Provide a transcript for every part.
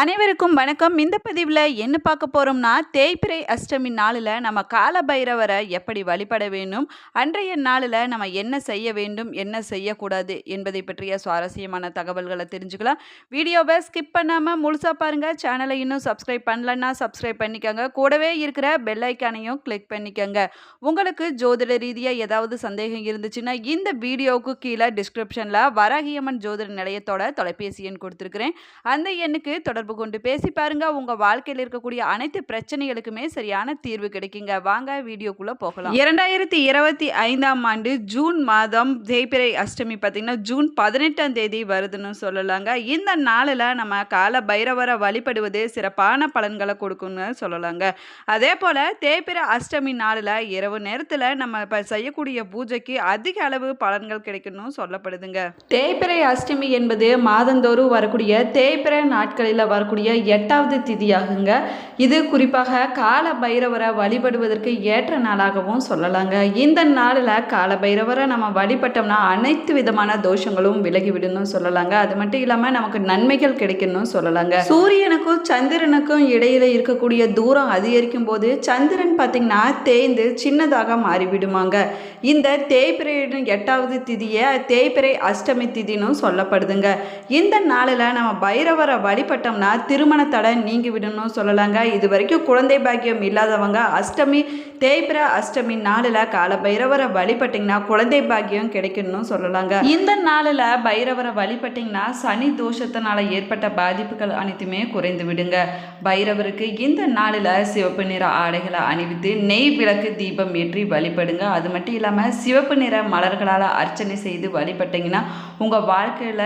அனைவருக்கும் வணக்கம். இந்த பதிவில் என்ன பார்க்க போகிறோம்னா தேய்பிரை அஷ்டமி நாளில் நம்ம கால பைரவரை எப்படி வழிபட வேண்டும் அன்றைய நாளில் நம்ம என்ன செய்ய வேண்டும் என்ன செய்யக்கூடாது என்பதை பற்றிய சுவாரஸ்யமான தகவல்களை தெரிஞ்சுக்கலாம். வீடியோவை ஸ்கிப் பண்ணாமல் முழுசாக பாருங்கள் சேனலை இன்னும் சப்ஸ்கிரைப் பண்ணலன்னா சப்ஸ்கிரைப் பண்ணிக்கோங்க. கூடவே இருக்கிற பெல் ஐக்கானையும் கிளிக் பண்ணிக்கோங்க. உங்களுக்கு ஜோதிட ரீதியாக ஏதாவது சந்தேகம் இருந்துச்சுன்னா இந்த வீடியோவுக்கு கீழே டிஸ்கிரிப்ஷனில் வராகியம்மன் ஜோதிட நிலையத்தோட தொலைபேசி எண் கொடுத்துருக்குறேன். அந்த எண்ணுக்கு தொடர்பு கொண்டு பேசி பாருங்க. உங்க வாழ்க்கையில் இருக்கக்கூடிய அனைத்து பிரச்சனைகளுக்குமே சரியான தீர்வு கிடைக்குங்க. வாங்க வீடியோக்குள்ள போகலாம். இரண்டாயிரத்தி இருபத்தி ஐந்தாம் ஆண்டு ஜூன் மாதம் தேய்பிரை அஷ்டமி பார்த்தீங்கன்னா ஜூன் பதினெட்டாம் தேதி வருதுன்னு சொல்லலாங்க. இந்த நாளில் நம்ம கால பைரவரை வழிபடுவது சிறப்பான பலன்களை கொடுக்கும்னு சொல்லலாங்க. அதே போல் தேய்பிரை அஷ்டமி நாளில் இரவு நேரத்தில் நம்ம இப்போ செய்யக்கூடிய பூஜைக்கு அதிக அளவு பலன்கள் கிடைக்கணும் சொல்லப்படுதுங்க. தேய்பிரை அஷ்டமி என்பது மாதந்தோறும் வரக்கூடிய தேய்பிரை நாட்களில் வரக்கூடிய எட்டாவது திதியாகுங்க. இது குறிப்பாக கால பைரவரை வழிபடுவதற்கு ஏற்ற நாளாகவும் சொல்லலாங்க. இந்த நாளில் கால பைரவரை நம்ம வழிபட்டோம்னா அனைத்து விதமான தோஷங்களும் விலகிவிடணும் சொல்லலாங்க. அது மட்டும் இல்லாமல் நமக்கு நன்மைகள் கிடைக்கணும் சொல்லலாங்க. சூரியனுக்கும் சந்திரனுக்கும் இடையில இருக்கக்கூடிய தூரம் அதிகரிக்கும் போது சந்திரன் பார்த்தீங்கன்னா தேய்ந்து சின்னதாக மாறிவிடுமாங்க. இந்த தேய்பிரையின் எட்டாவது திதியை தேய்பிரை அஷ்டமி திதினும் சொல்லப்படுதுங்க. இந்த நாளில் நம்ம பைரவரை பார்த்தோம்னா திருமண தடை நீங்கி விடணும் சொல்லலாங்க. இது வரைக்கும் குழந்தை பாக்கியம் இல்லாதவங்க அஷ்டமி தேய்பிர அஷ்டமி நாளில் கால பைரவரை வழிபட்டிங்கன்னா குழந்தை பாக்கியம் கிடைக்கணும்னு சொல்லலாங்க. இந்த நாளில் பைரவரை வழிபட்டிங்கன்னா சனி தோஷத்தினால ஏற்பட்ட பாதிப்புகள் அனைத்துமே குறைந்து விடுங்க. பைரவருக்கு இந்த நாளில் சிவப்பு நிற ஆடைகளை அணிவித்து நெய் விளக்கு தீபம் ஏற்றி வழிபடுங்க. அது மட்டும் இல்லாமல் சிவப்பு நிற மலர்களால் அர்ச்சனை செய்து வழிபட்டிங்கன்னா உங்கள் வாழ்க்கையில்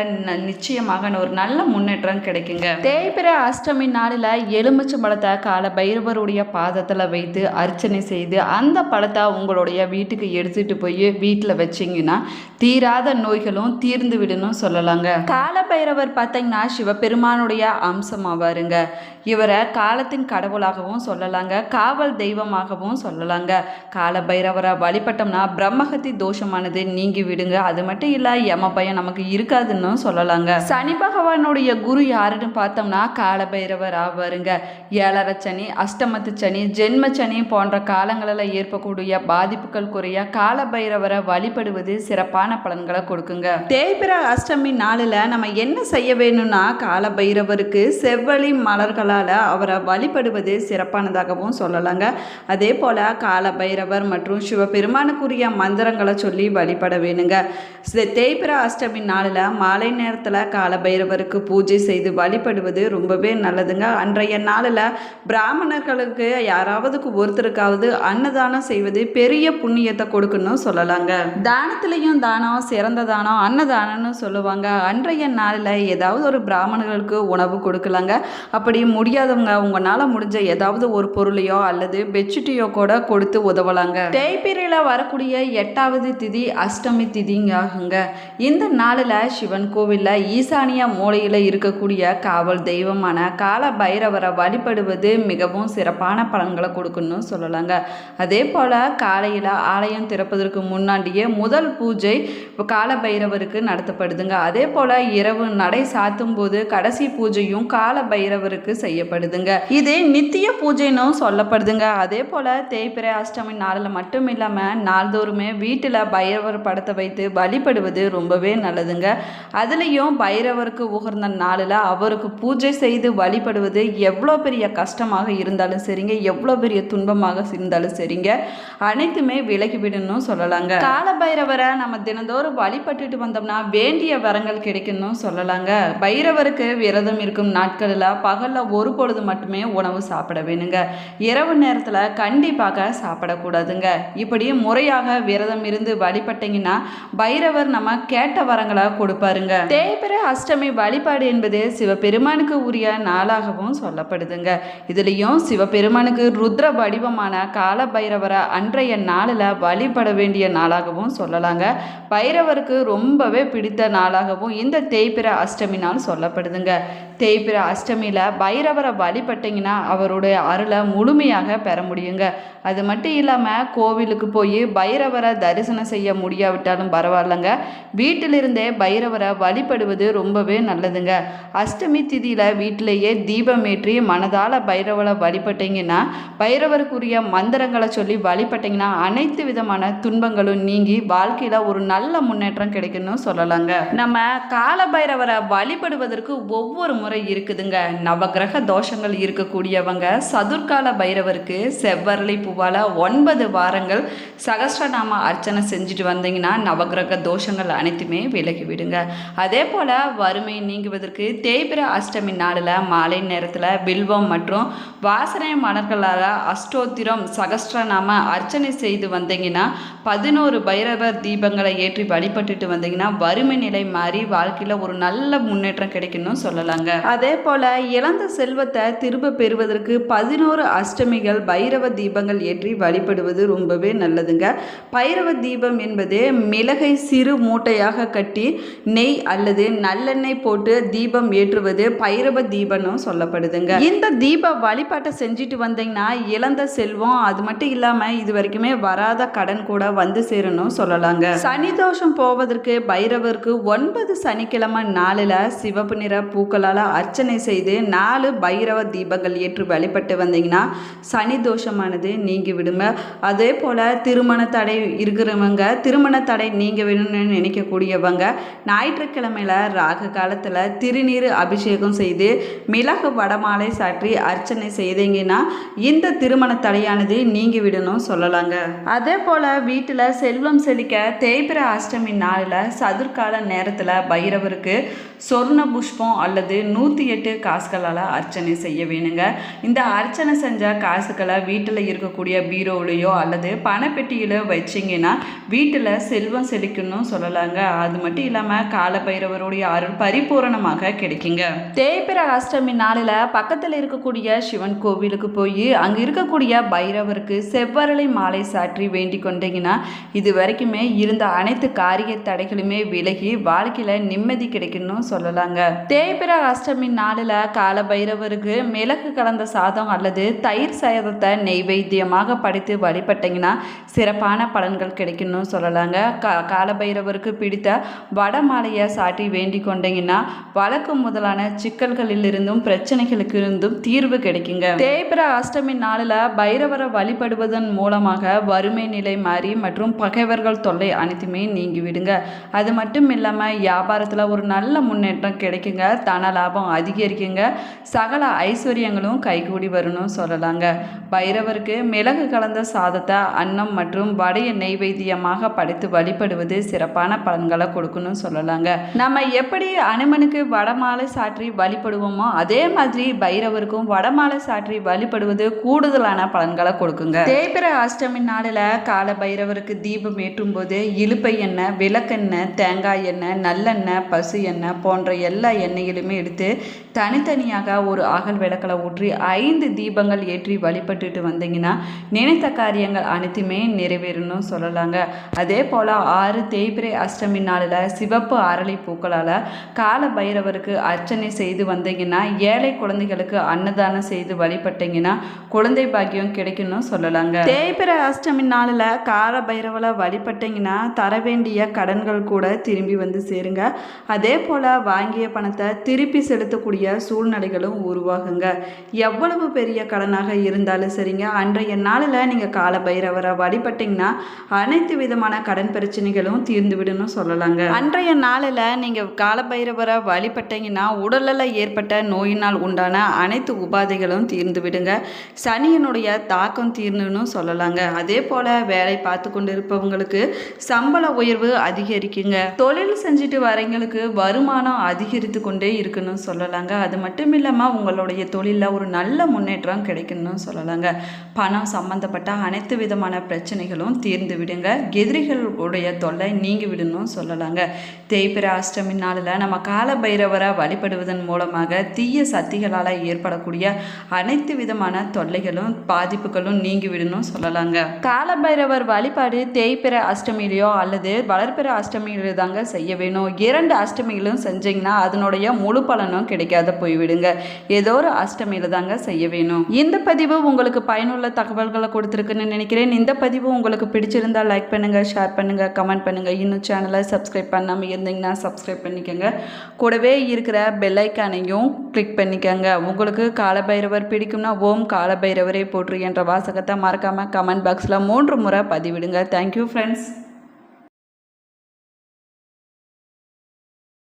நிச்சயமாக ஒரு நல்ல முன்னேற்றம் கிடைக்குங்க. தேய்பிர அஷ்டமி நாளில் எலுமிச்சு பழத்தை கால பைரவருடைய பாதத்தில் வைத்து அர்ச்சனை செய்து அந்த பழத்தை உங்களுடைய வீட்டுக்கு எடுத்துட்டு போய் வீட்டில் வச்சிங்கன்னா தீராத நோய்களும் தீர்ந்து விடணும் சொல்லலாங்க. கால பைரவர் பார்த்தீங்கன்னா சிவபெருமானுடைய அம்சமாவாருங்க. இவரை காலத்தின் கடவுளாகவும் சொல்லலாங்க காவல் தெய்வமாகவும் சொல்லலாங்க. கால பைரவரை வழிபட்டோம்னா பிரம்மகத்தி தோஷமானது நீங்கி விடுங்க. அது மட்டும் இல்லை யம பயம் நமக்கு இருக்காதுன்னு சொல்லலாங்க. சனி பகவானுடைய குரு யாருன்னு பார்த்தோம்னா கால பைரவர் ஆவாருங்க. ஏழரை சனி அஷ்டமத்து சனி ஜென்ம சனி போன்ற காலங்களில் ஏற்படக்கூடிய பாதிப்புகள் குறைய கால பைரவரை வழிபடுவது சிறப்பான பலன்களை கொடுக்குங்க. தேய்பிர அஷ்டமி நாளில் நம்ம என்ன செய்ய வேணும்னா கால பைரவருக்கு செவ்வழி மலர்களால் அவரை வழிபடுவது சிறப்பானதாகவும் சொல்லலாங்க. அதே போல் கால பைரவர் மற்றும் சிவபெருமானுக்குரிய மந்திரங்களை சொல்லி வழிபட வேணுங்க. தேய்பிர அஷ்டமி நாளில் மாலை நேரத்தில் கால பைரவருக்கு பூஜை செய்து வழிபடுவது ரொம்பவே நல்லதுங்க. அன்றைய நாளில் பிராமணர்களுக்கு யாராவதுக்கு ஒருத்தருக்காவது அன்னதானம் செய்வது பெரிய புண்ணியத்தை கொடுக்கணும் சொல்லலாங்க. தானத்திலையும் தானம் சிறந்த தானம் அன்னதானம்னு சொல்லுவாங்க. அன்றைய நாளில் ஏதாவது ஒரு பிராமணர்களுக்கு உணவு கொடுக்கலாங்க. அப்படி முடியாதவங்க உங்களால் முடிஞ்ச ஏதாவது ஒரு பொருளையோ அல்லது பெட்ஷீட்டையோ கூட கொடுத்து உதவலாங்க. தேய்பிரையில் வரக்கூடிய எட்டாவது திதி அஷ்டமி திதிங்காகுங்க. இந்த நாளில் சிவன் கோவிலில் ஈசானிய மூலையில் இருக்கக்கூடிய காவல் தெய்வமான கால பைரவரை வழிபடுவது மிகவும் சிறப்பான பலன்களை கொடுக்கணும்னு சொல்லலாங்க. அதே போல் காலையில் ஆலயம் திறப்பதற்கு முன்னாடியே முதல் பூஜை கால பைரவருக்கு நடத்தப்படுதுங்க. அதே போல் இரவு நடை சாத்தும் போது கடைசி பூஜையும் கால பைரவருக்கு செய்யப்படுதுங்க. இது நித்திய பூஜைன்னு சொல்லப்படுதுங்க. அதே போல் தேய்பிறை அஷ்டமி நாளில் மட்டும் இல்லாமல் நாள்தோறுமே வீட்டில் பைரவர் படத்தை வைத்து வழிபடுவது ரொம்பவே நல்லதுங்க. அதுலேயும் பைரவருக்கு உகர்ந்த நாளில் அவருக்கு பூஜை செய்து வழிபடுவது எவ்வளோ பெரிய கஷ்டமாக இருந்தாலும் சரிங்க. எவ்வளோ பெரிய துன்பமாக இருந்தாலும் சரிங்க. அனைத்துமே விலகிவிடணும் சொல்லலாங்க. கால பைரவரை நம்ம தினந்தோறும் வழிபட்டுட்டு வந்தோம்னா வேண்டிய வரங்கள் கிடைக்கணும் சொல்லலாங்க. பைரவருக்கு விரதம் இருக்கும் நாட்களில் பகலில் ஒரு பொழுது மட்டுமே உணவு சாப்பிட வேணுங்க. இரவு நேரத்தில் கண்டிப்பாக சாப்பிடக்கூடாதுங்க. இப்படி முறையாக விரதம் இருந்து வழிபட்டீங்கன்னா பைரவர் நம்ம கேட்ட வரங்களை கொடுப்பாருங்க. தேய்பிர அஷ்டமி வழிபாடு என்பது சிவபெருமானுக்கு உரிய நாளாகவும் சொல்லப்படுதுங்க. இதுலேயும் சிவபெருமானுக்கு ருத்ர வடிவமான கால பைரவரை அன்றைய நாளில் வழிபட வேண்டிய நாளாகவும் சொல்லலாங்க. பைரவருக்கு ரொம்பவே பிடித்த நாளாகவும் இந்த தேய்பிர அஷ்டமி நாள் சொல்லப்படுதுங்க. தேய்பிர அஷ்டமியில் பைரவ பைரவரை வழிபட்டீங்கன்னா அவருடைய அருளை முழுமையாக பெற முடியுங்க. அது மட்டும் இல்லாமல் கோவிலுக்கு போய் பைரவரை தரிசனம் செய்ய முடியாவிட்டாலும் பரவாயில்லைங்க. வீட்டிலிருந்தே பைரவரை வழிபடுவது ரொம்பவே நல்லதுங்க. அஷ்டமி திதியில் வீட்டிலேயே தீபம் ஏற்றி மனதால் பைரவரை வழிபட்டீங்கன்னா பைரவருக்குரிய மந்திரங்களை சொல்லி வழிபட்டீங்கன்னா அனைத்து விதமான துன்பங்களும் நீங்கி வாழ்க்கையில் ஒரு நல்ல முன்னேற்றம் கிடைக்குன்னு சொல்லலாங்க. நம்ம கால பைரவரை வழிபடுவதற்கு ஒவ்வொரு முறை இருக்குதுங்க. நவகிரக தோஷங்கள் இருக்கக்கூடியவங்க சதுர்கால பைரவருக்கு செவ்வரளி பூவால் ஒன்பது வாரங்கள் சகஸ்ரநாம அர்ச்சனை செஞ்சுட்டு வந்தீங்கன்னா நவகிரக தோஷங்கள் அனைத்துமே விலகி விடுங்க. அதே போல் வறுமை நீங்குவதற்கு தேய்பிர அஷ்டமி நாளில் மாலை நேரத்தில் வில்வம் மற்றும் வாசனை மலர்களால் அஷ்டோத்திரம் சகஸ்ரநாம அர்ச்சனை செய்து வந்தீங்கன்னா பதினோரு பைரவர் தீபங்களை ஏற்றி வழிபட்டுட்டு வந்தீங்கன்னா வறுமை நிலை மாறி வாழ்க்கையில் ஒரு நல்ல முன்னேற்றம் கிடைக்கணும்னு சொல்லலாங்க. அதே போல் இழந்த செல்வத்தை திரும்ப பெறுவதற்கு பதினோரு அஷ்டமிகள் பைரவ தீபங்கள் ஏற்றி வழிபடுவது ரொம்பவே நல்லதுங்க. பைரவ தீபம் என்பது மிளகை சிறு மூட்டையாக கட்டி நெய் அல்லது நல்லெண்ணெய் போட்டு தீபம் ஏற்றுவது பைரவ தீபம்னு சொல்லப்படுதுங்க. இந்த தீப வழிபாட்டை செஞ்சுட்டு வந்தீங்கன்னா இழந்த செல்வம் அது மட்டும் இல்லாமல் இது வரைக்குமே வராத கடன் கூட வந்து சேரணும் சொல்லலாங்க. சனி தோஷம் போவதற்கு பைரவருக்கு ஒன்பது சனிக்கிழமை நாளில் சிவப்பு நிற பூக்களால் அர்ச்சனை செய்து நாலு பைரவ தீபங்கள் ஏற்று வழிபட்டு வந்தீங்கன்னா சனி தோஷமானது நீங்கி விடுங்க. அதே போல் திருமண தடை இருக்கிறவங்க திருமண தடை நீங்க வேணும்னு நினைக்கக்கூடியவங்க ஞாயிற்றுக்கிழமையில் ராக காலத்தில் திருநீர் அபிஷேகம் செய்து மிளகு வடமாலை சாற்றி அர்ச்சனை செய்தீங்கன்னா இந்த திருமண தடையானது நீங்கி விடணும் சொல்லலாங்க. அதே போல் வீட்டில் செல்வம் செழிக்க தேய்பிர அஷ்டமி நாளில் சதுர்கால நேரத்தில் பைரவருக்கு சொர்ண புஷ்பம் அல்லது நூற்றி எட்டு காசுகளால் அர்ச்சனை செய்ய வேணுங்க. இந்த அர்ச்சனை செஞ்ச காசுகளை வீட்டில் இருக்கக்கூடிய பீரோவிலையோ அல்லது பணப்பெட்டியிலோ வச்சிங்கன்னா வீட்டில் செல்வம் செழிக்கணும் சொல்லலாங்க. அது மட்டும் இல்லாமல் கால பைரவருடைய அருள் பரிபூரணமாக கிடைக்குங்க. தேய்பிர அஷ்டமி நாளில் பக்கத்தில் இருக்கக்கூடிய சிவன் கோவிலுக்கு போய் அங்கே இருக்கக்கூடிய பைரவருக்கு செவ்வரளை மாலை சாற்றி வேண்டிக் கொண்டீங்கன்னா இது வரைக்குமே இருந்த அனைத்து காரிய தடைகளுமே விலகி வாழ்க்கையில் நிம்மதி கிடைக்கணும்னு சொல்லலாங்க. தேய்பிர அஷ்டமி நாளில் கால பைரவருக்கு மிளகு கலந்த சாதம் அல்லது தயிர் சாதத்தை நெய்வேத்தியமாக படைத்து வழிபட்டீங்கன்னா சிறப்பான பலன்கள் கிடைக்கும்னு சொல்லலாங்க. கா காலபைரவருக்கு பிடித்த வடமாலையை சாட்டி வேண்டிக் கொண்டீங்கன்னா வழக்கு முதலான சிக்கல்களிலிருந்தும் பிரச்சனைகளுக்கு இருந்தும் தீர்வு கிடைக்குங்க. தேய்பிர அஷ்டமி நாளில் பைரவரை வழிபடுவதன் மூலமாக வறுமை நிலை மாறி மற்றும் பகைவர்கள் தொல்லை அனைத்துமே நீங்கி விடுங்க. அது மட்டும் இல்லாமல் வியாபாரத்தில் ஒரு நல்ல முன்னேற்றம் கிடைக்குங்க. தன லாபம் அதிகரிக்குங்க. சகல ஐஸ்வர்யங்களும் கைகூடி வரணும் சொல்லலாங்க. பைரவருக்கு மிளகு கலந்த சாதத்தை அன்னம் மற்றும் வடைய நெய்வேத்தியமாக படைத்து வழிபடுவது சிறப்பான பலன்களை கொடுக்கணும் சொல்லலாங்க. நம்ம எப்படி அனுமனுக்கு வடமாலை சாற்றி வழிபடுவோமோ அதே மாதிரி பைரவருக்கும் வடமாலை சாற்றி வழிபடுவது கூடுதலான பலன்களை கொடுக்குங்க. தேய்பிர அஷ்டமி நாளில் கால பைரவருக்கு தீபம் ஏற்றும் போது இழுப்பை எண்ணெய் விளக்கெண்ணெய் தேங்காய் எண்ணெய் நல்லெண்ணெய் பசு எண்ணெய் போன்ற எல்லா எண்ணெய்களுமே எடுத்து தனித்தனியாக ஒரு அகல் விளக்கலை ஊற்றி ஐந்து தீபங்கள் ஏற்றி வழிபட்டுட்டு வந்தீங்கன்னா நினைத்த காரியங்கள் அனைத்துமே நிறைவேறணும் சொல்லலாங்க. அதே போல் ஆறு தேய்பிரை அஷ்டமி நாளில் சிவப்பு அரளி பூக்களால் கால பைரவருக்கு அர்ச்சனை செய்து வந்தீங்கன்னா ஏழை குழந்தைகளுக்கு அன்னதானம் செய்து வழிபட்டீங்கன்னா குழந்தை பாக்கியம் கிடைக்கும்னு சொல்லலாங்க. தேய்பிரை அஷ்டமி நாளில் கால பைரவில் வழிபட்டீங்கன்னா தர வேண்டிய கடன்கள் கூட திரும்பி வந்து சேருங்க. அதே போல் வாங்கிய பணத்தை திருப்பி செலுத்தக்கூடிய சூழ்நிலைகளும் உருவாகுங்க. எவ்வளவு பெரிய கடனாக இருந்தாலும் சரிங்க. அன்றைய நாளில் நீங்கள் கால பைரவரை வழிபட்டிங்கன்னா அனைத்து விதமான கடன் பிரச்சனைகளும் தீர்ந்துவிடுன்னு சொல்லலாங்க. அன்றைய நாளில் நீங்கள் கால பைரவரை வழிபட்டிங்கன்னா உடலில் ஏற்பட்ட நோயினால் உண்டான அனைத்து உபாதைகளும் தீர்ந்து விடுங்க. சனியனுடைய தாக்கம் தீர்ந்துன்னு சொல்லலாங்க. அதே போல் வேலை பார்த்து கொண்டு இருப்பவங்களுக்கு சம்பள உயர்வு அதிகரிக்குங்க. தொழில் செஞ்சுட்டு வரவங்களுக்கு வருமானம் அதிகரித்து கொண்டே இருக்குன்னு சொல்லலாங்க. அது மட்டும் இல்லாமல் உங்களுடைய தொழிலில் ஒரு நல்ல முன்னேற்றம் கிடைக்கணும்னு சொல்லலாங்க. பணம் சம்மந்தப்பட்ட அனைத்து விதமான பிரச்சனைகளும் தீர்ந்து விடுங்க. எதிரிகளுடைய தொல்லை நீங்கி விடணும் சொல்லலாங்க. தேய்பிர அஷ்டமி நாளில் நம்ம கால பைரவரை வழிபடுவதன் மூலமாக தீய சக்திகளால் ஏற்படக்கூடிய அனைத்து விதமான தொல்லைகளும் பாதிப்புகளும் நீங்கி விடணும் சொல்லலாங்க. கால பைரவர் வழிபாடு தேய்பிற அஷ்டமியிலையோ அல்லது வளர்பிற அஷ்டமியிலோ தாங்க செய்ய வேணும். இரண்டு அஷ்டமிகளும் செஞ்சீங்கன்னா அதனுடைய முழு பலனும் கிடைக்காத போய்விடுங்க. ஏதோ ஒரு அஷ்டமியில் தாங்க செய்ய வேணும். இந்த பதிவு உங்களுக்கு பயனுள்ள தகவல்களை கொடுத்துருக்குன்னு நினைக்கிறேன். இந்த பதிவு உங்களுக்கு பிடிச்சிருந்தா லைக் பண்ணுங்கள் ஷேர் பண்ணுங்கள் கமெண்ட் பண்ணுங்கள் இன்னும் சேனலை சப்ஸ்கிரைப் பண்ணாமல் இருந்தீங்கன்னா சப்ஸ்கிரைப் பண்ணிக்கோங்க. கூடவே இருக்கிற பெல்லைக்கானையும் கிளிக் பண்ணிக்கோங்க. உங்களுக்கு காலபைரவர் பிடிக்கும்னா ஓம் காலபைரவரே போற்று என்ற வாசகத்தை மறக்காமல் கமெண்ட் பாக்ஸில் மூன்று முறை பதிவிடுங்க. Thank you friends